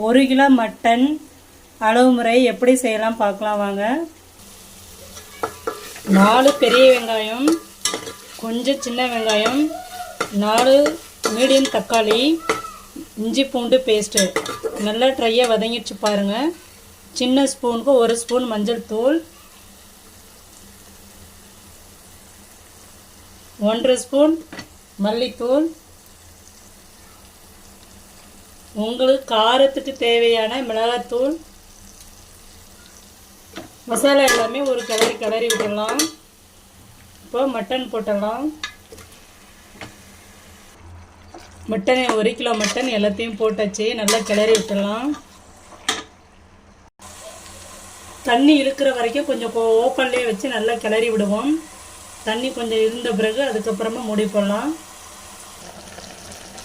ஒரு kilo mutton அளவு முறை எப்படி செய்யலாம் பார்க்கலாம் வாங்க. நாலு பெரிய வெங்காயம் கொஞ்சம் சின்ன வெங்காயம் நாலு மீடியம் தக்காளி இஞ்சி பூண்டு பேஸ்ட்டு நல்லா ட்ரையாக வதங்கிடுச்சு பாருங்கள் சின்ன ஸ்பூனுக்கு ஒரு ஸ்பூன் மஞ்சள் தூள் ஒன்றரை ஸ்பூன் மல்லித்தூள் உங்களுக்கு காரத்துக்கு தேவையான மிளகாத்தூள் மசாலா எல்லாமே ஒரு கிளறி கிளறி விட்டுடலாம். இப்போ மட்டன் போட்டுடலாம். மட்டனை ஒரு கிலோ மட்டன் எல்லாத்தையும் போட்டாச்சு நல்லா கிளறி விட்டுடலாம். தண்ணி இழுக்கிற வரைக்கும் கொஞ்சம் ஓப்பன்லேயே வச்சு நல்லா கிளறி விடுவோம். தண்ணி கொஞ்சம் இருந்த பிறகு அதுக்கப்புறமா மூடி போடலாம்.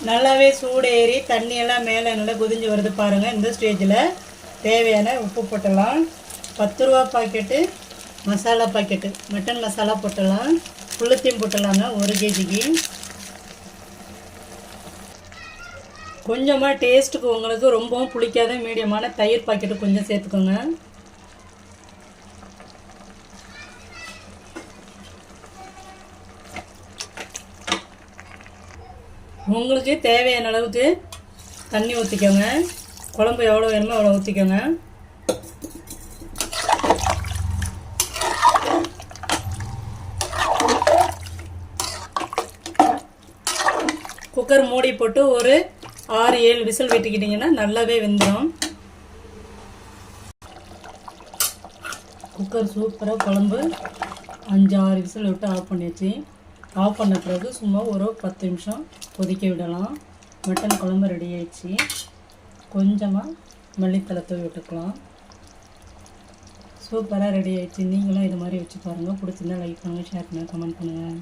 நல்லாவே சூடேறி தண்ணியெல்லாம் மேலே நல்லா குதிஞ்சு வருது பாருங்கள் இந்த ஸ்டேஜில் தேவையான உப்பு போட்டலாம் பத்து ரூபா packet masala packet mutton masala போட்டலாம் புள்ளத்தையும் போட்டலாங்க ஒரு கேஜிக்கு கொஞ்சமாக டேஸ்ட்டுக்கு உங்களுக்கு ரொம்பவும் புளிக்காத மீடியமான தயிர் பாக்கெட்டு கொஞ்சம் சேர்த்துக்கோங்க. உங்களுக்கு தேவையான அளவுக்கு தண்ணி ஊற்றிக்கோங்க குழம்பு எவ்வளோ வேணுமோ அவ்வளோ ஊற்றிக்கோங்க குக்கர் மூடி போட்டு ஒரு ஆறு ஏழு விசில் வெட்டிக்கிட்டிங்கன்னா நல்லாவே வெந்துடும் குக்கர் சூப்பராக குழம்பு அஞ்சு ஆறு விசில் விட்டு ஆஃப் பண்ணியாச்சு. ஆஃப் பண்ண பிறகு சும்மா ஒரு பத்து நிமிஷம் கொதிக்க விடலாம். மட்டன் குழம்பு ரெடி ஆயிடுச்சு. கொஞ்சமாக மல்லித்தலை தூவி விட்டுக்கலாம். சூப்பராக ரெடி ஆயிடுச்சு. நீங்களும் இது மாதிரி வச்சு பாருங்கள் பிடிச்சிருந்தா லைக் பண்ணுங்கள் ஷேர் பண்ணுங்கள் கமெண்ட் பண்ணுங்கள்